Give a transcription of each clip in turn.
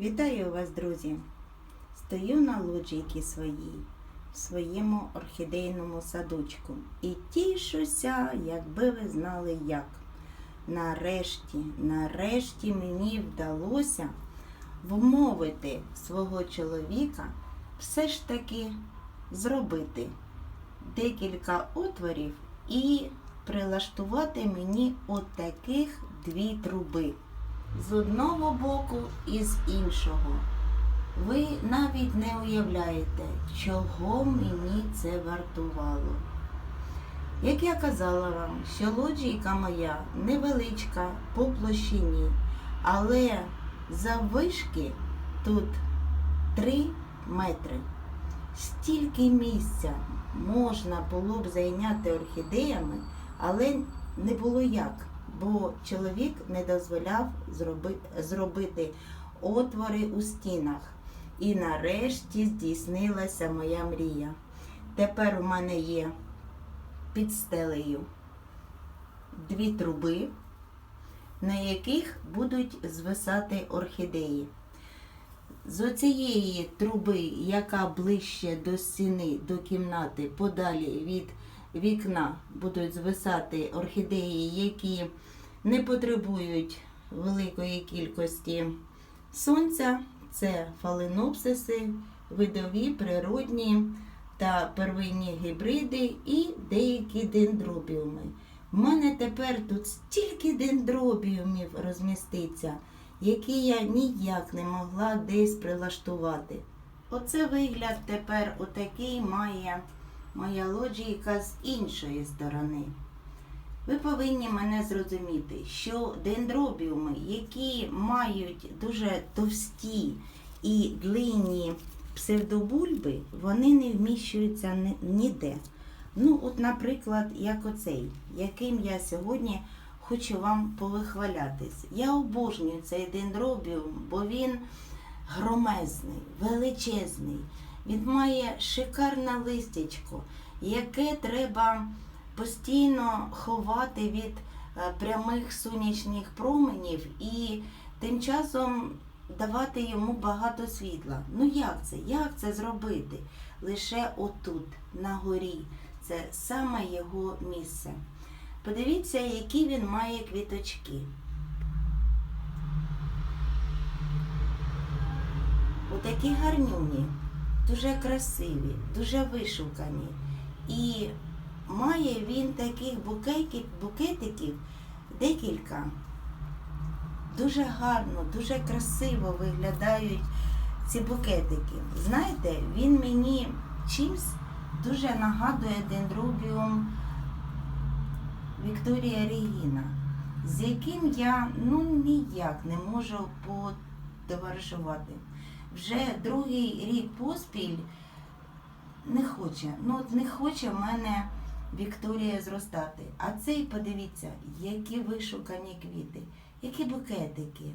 Вітаю вас, друзі! Стою на лоджійці своїй, в своєму орхідейному садочку і тішуся, якби ви знали як. Нарешті, нарешті мені вдалося вмовити свого чоловіка все ж таки зробити декілька отворів і прилаштувати мені отаких дві труби з одного боку і з іншого. Ви навіть не уявляєте, чого мені це вартувало. Як я казала вам, що лоджійка моя невеличка по площині, але заввишки тут 3 метри. Стільки місця можна було б зайняти орхідеями, але не було як, бо чоловік не дозволяв зробити отвори у стінах. І нарешті здійснилася моя мрія. Тепер у мене є під стелею дві труби, на яких будуть звисати орхідеї. З оцієї труби, яка ближче до стіни, до кімнати, подалі від вікна, будуть звисати орхідеї, які не потребують великої кількості сонця. Це фаленопсиси, видові, природні та первинні гібриди і деякі дендробіуми. У мене тепер тут стільки дендробіумів розміститься, які я ніяк не могла десь прилаштувати. Оце вигляд тепер отакий має моя лоджійка з іншої сторони. Ви повинні мене зрозуміти, що дендробіуми, які мають дуже товсті і длинні псевдобульби, вони не вміщуються ніде. Ну, от, наприклад, як оцей, яким я сьогодні хочу вам повихвалятись. Я обожнюю цей дендробіум, бо він громезний, величезний. Він має шикарне листячко, яке треба постійно ховати від е, прямих сонячних променів і тим часом давати йому багато світла. Ну як це? Як це зробити? Лише отут, на горі. Це саме його місце. Подивіться, які він має квіточки. Отакі гарнюні, дуже красиві, дуже вишукані. І має він таких букетиків, декілька. Дуже гарно, дуже красиво виглядають ці букетики. Знаєте, він мені чимсь дуже нагадує дендробіум Вікторія Регіна, з яким я ну ніяк не можу потоваришувати. Вже другий рік поспіль не хоче. Ну от не хоче в мене Вікторія зростати. А цей, подивіться, які вишукані квіти, які букетики.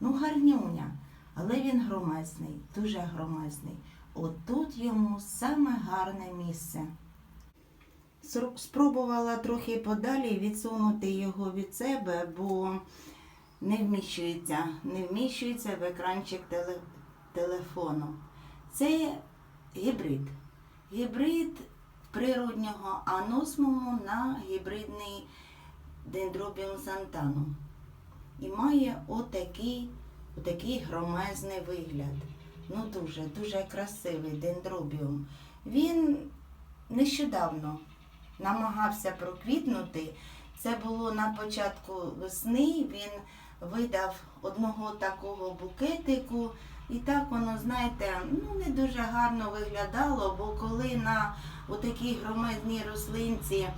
Ну, гарнюня, але він громезний, дуже громезний. Отут йому саме гарне місце. Спробувала трохи подалі відсунути його від себе, бо не вміщується, не вміщується в екранчик теле, телефону. Це гібрид. Гібрид природнього аносмуму на гібридний дендробіум сантану. І має отакий, отакий громезний вигляд. Ну дуже, дуже красивий дендробіум. Він нещодавно намагався проквітнути. Це було на початку весни. Він видав одного такого букетику. І так воно, знаєте, ну не дуже гарно виглядало, бо коли на отакій громадній рослинці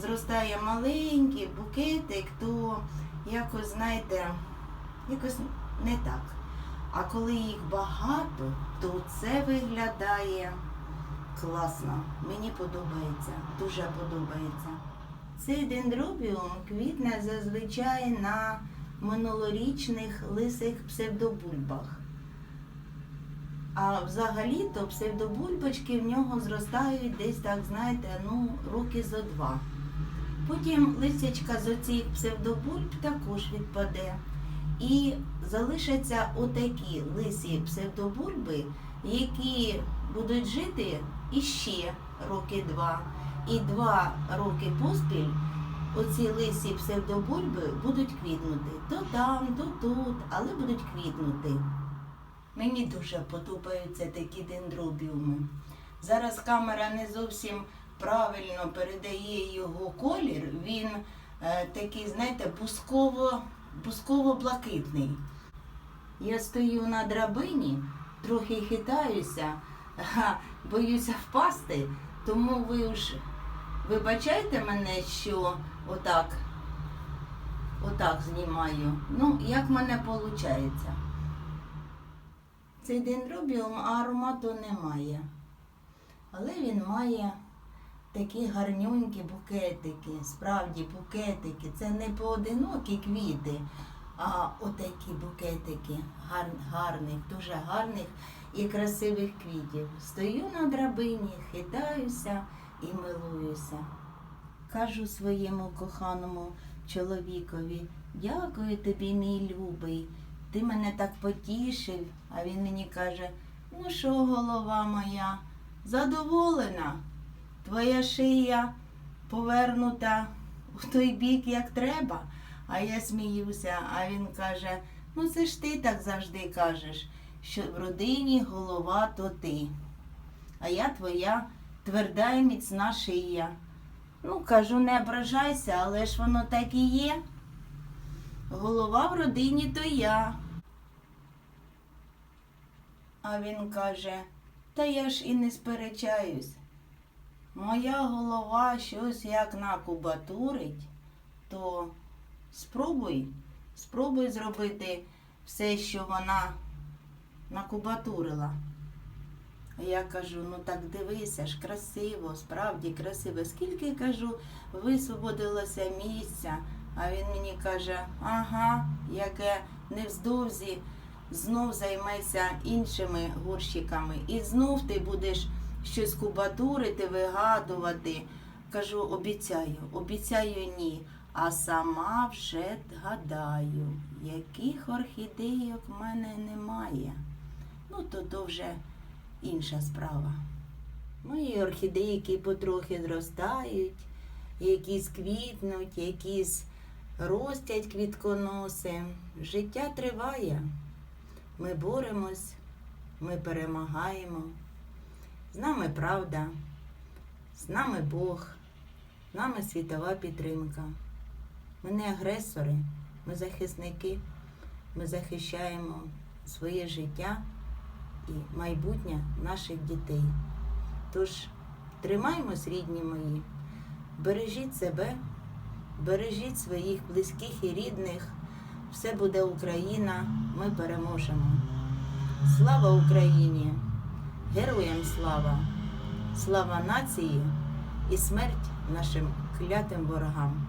зростає маленький букетик, то якось, знаєте, якось не так. А коли їх багато, то це виглядає класно. Мені подобається, дуже подобається. Цей дендробіум квітне зазвичай на минулорічних лисих псевдобульбах. А взагалі-то псевдобульбочки в нього зростають десь так, знаєте, ну, роки зо два. Потім листячка з оцих псевдобульб також відпаде. І залишаться отакі лисі псевдобульби, які будуть жити іще роки два. І два роки поспіль оці лисі псевдобульби будуть квітнути. То там, то тут, але будуть квітнути. Мені дуже подобаються такі дендробіуми. Зараз камера не зовсім правильно передає його колір. Він е, такий, знаєте, бусково, бусково-блакитний. Я стою на драбині, трохи хитаюся, боюся впасти, тому ви ж вибачайте мене, що отак, отак знімаю. Ну, як в мене виходить. Цей дендробіум аромату немає. Але він має такі гарнюнькі букетики, справді букетики. Це не поодинокі квіти, а отакі букетики гар, гарних, дуже гарних і красивих квітів. Стою на драбині, хитаюся і милуюся. Кажу своєму коханому чоловікові, дякую тобі, мій любий. Ти мене так потішив, а він мені каже, ну що, голова моя, задоволена. Твоя шия повернута в той бік, як треба. А я сміюся, а він каже, ну це ж ти так завжди кажеш, що в родині голова то ти. А я твоя тверда і міцна шия. Ну, кажу, не ображайся, але ж воно так і є. Голова в родині то я. А він каже, та я ж і не сперечаюсь. Моя голова щось як накубатурить, то спробуй, спробуй зробити все, що вона накубатурила. Я кажу, ну так дивися ж, красиво, справді красиво. Скільки кажу, висвободилося місця, а він мені каже, ага, яке невздовзі знов займеться іншими горщиками. І знов ти будеш щось кубатурити, вигадувати. Кажу, обіцяю, обіцяю ні. А сама вже гадаю, яких орхідейок в мене немає. Ну, то то вже інша справа. Мої орхідейки потрохи зростають, якісь квітнуть, якісь ростять квітконоси. Життя триває. Ми боремось, ми перемагаємо. З нами правда, з нами Бог, з нами світова підтримка. Ми не агресори, ми захисники, ми захищаємо своє життя і майбутнє наших дітей. Тож тримаймось, рідні мої, бережіть себе, бережіть своїх близьких і рідних. Все буде Україна, ми переможемо. Слава Україні! Героям слава! Слава нації і смерть нашим клятим ворогам!